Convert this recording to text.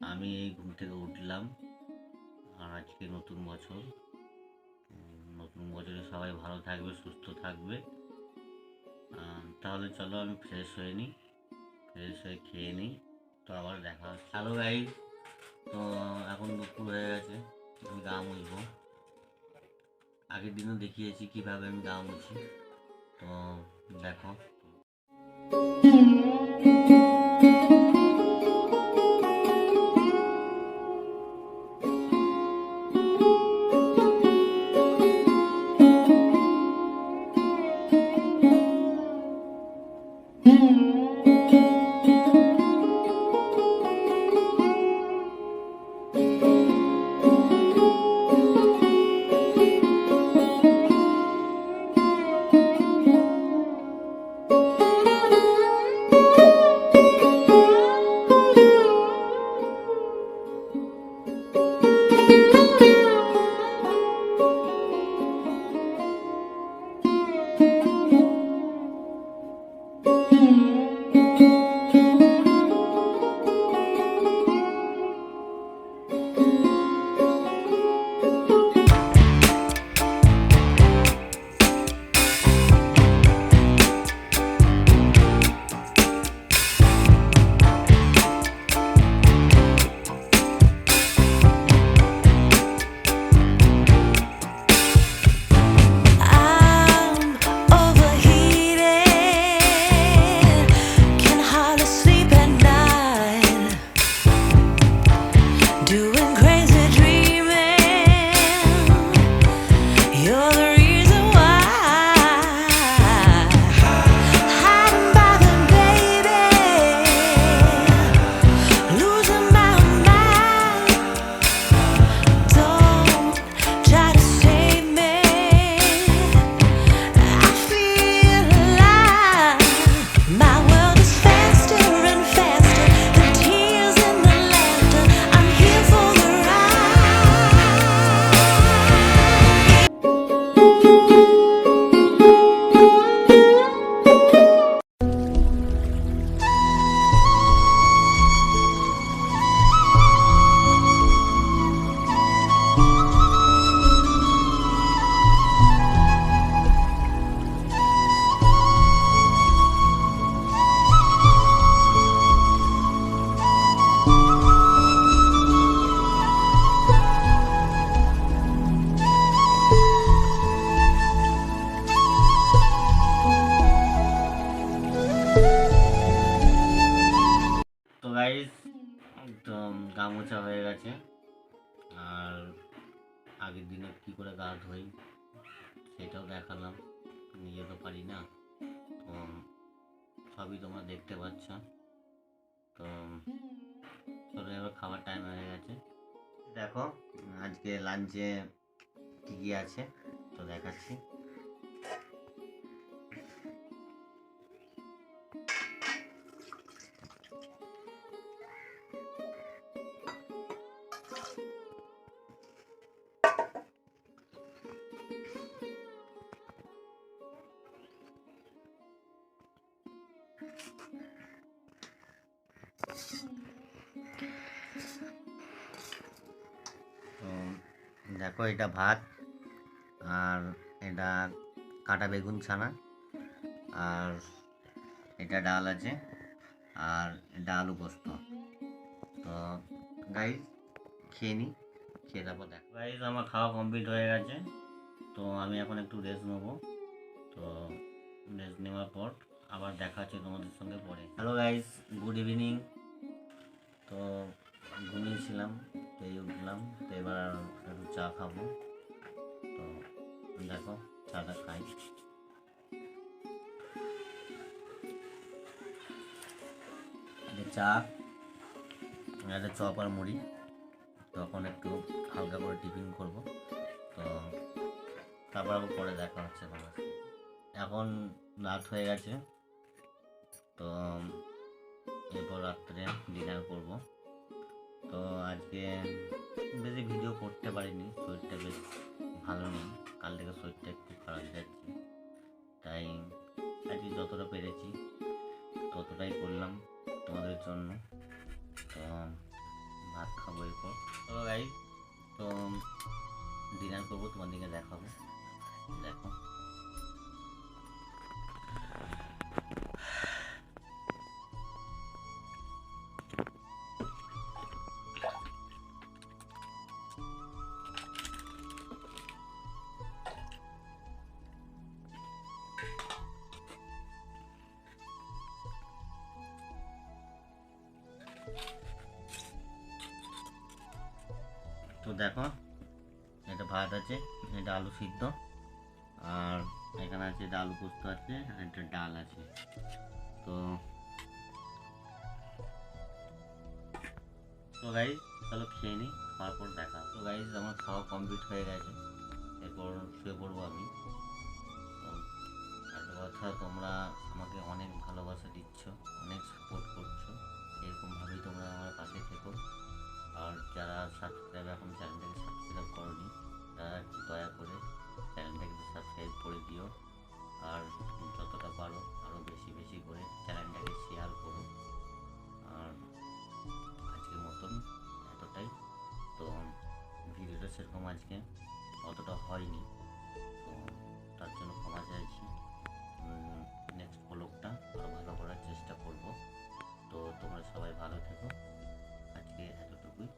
আমি এই ঘুম থেকে উঠলাম। আর আজকে নতুন বছর। নতুন বছরে সবাই ভালো থাকবে, সুস্থ থাকবে। তাহলে চলো আমি ফ্রেশ হয়ে নিই। ফ্রেশ হয়ে খেয়ে নিই। তো আবার দেখা হচ্ছে। হ্যালো গাই তো এখন দুপুর হয়ে গেছে। আমি গা মুছবো। আগের দিনও দেখিয়েছি কীভাবে আমি গা মুছি। তো দেখো। মোছা হয়ে গেছে। আর আগের দিনে কি করে গা ধোই, সেটাও দেখালাম। নিজে তো পারি না। তো সবই তোমরা দেখতে পাচ্ছ। তো চলো এবার খাবার টাইম হয়ে গেছে। দেখো, আজকে লাঞ্চে কী কী আছে, তো দেখাচ্ছি। তো দেখো এটা ভাত আর এটা কাটা বেগুন ছানা আর এটা ডাল আছে আর এটা আলু পোস্ত। তো গাইজ খেয়ে নিই খেয়ে তারপর দেখো। গাইজ আমার খাওয়া কমপ্লিট হয়ে গেছে। তো আমি এখন একটু রেস্ট নেব। তো রেস্ট নেওয়ার পর আবার দেখা হচ্ছে তোমাদের সঙ্গে পরে। হ্যালো গাইজ গুড ইভিনিং তো ঘুমিয়েছিলাম তো উঠলাম, তো এবার একটু চা খাব। তো দেখো, চাটা খাই। চা, একটা চপ আর মুড়ি। তখন একটু হালকা করে টিফিন করব। তো তারপর আবার পরে দেখা হচ্ছে তোমার। এখন রাত হয়ে গেছে। তো এরপর রাত্রে ডিনার করব। তো আজকে বেশি ভিডিও করতে পারিনি, শরীরটা বেশ ভালো নেই। কাল থেকে শরীরটা একটু খারাপ যাচ্ছে। তাই আজকে যতটা পেরেছি ততটাই করলাম তোমাদের জন্য। তো, ভাত খাব এরপর। তো গাই তো ডিনার করব তোমাদেরকে দেখাবো। দেখো। তো দেখো, এটা ভাত আছে এটা আলু সিদ্ধ। আর এখানে আছে এটা আলু পোস্ত আছে আর একটা ডাল আছে। তো তো গাইজ চলো খেয়ে নিই খাওয়ার পর দেখা। তো গাইজ আমার খাওয়া কমপ্লিট হয়ে গেছে। এরপর শুয়ে পড়ব আমি। একটা কথা, তোমরা আমাকে অনেক ভালোবাসা দিচ্ছ, অনেক সাপোর্ট করছ। এরকমভাবেই তোমরা আমার পাশে থেকো। আর যারা সাবস্ক্রাইব এখন চ্যানেলটাকে সাবস্ক্রাইব করনি, তারা একটু দয়া করে চ্যানেলটাকে সাবস্ক্রাইব করে দিও। আর যতটা পারো আরও বেশি বেশি করে চ্যানেলটাকে শেয়ার করো। আর আজকের মতন এতটাই। তো ভিডিওটা সেরকম আজকে অতটা হয়নি। তো তার জন্য ক্ষমা চাইছি। নেক্সট ব্লগটা আরও ভালো করার চেষ্টা করব। তো তোমরা সবাই ভালো থেকো। আজকে এতটুকুই।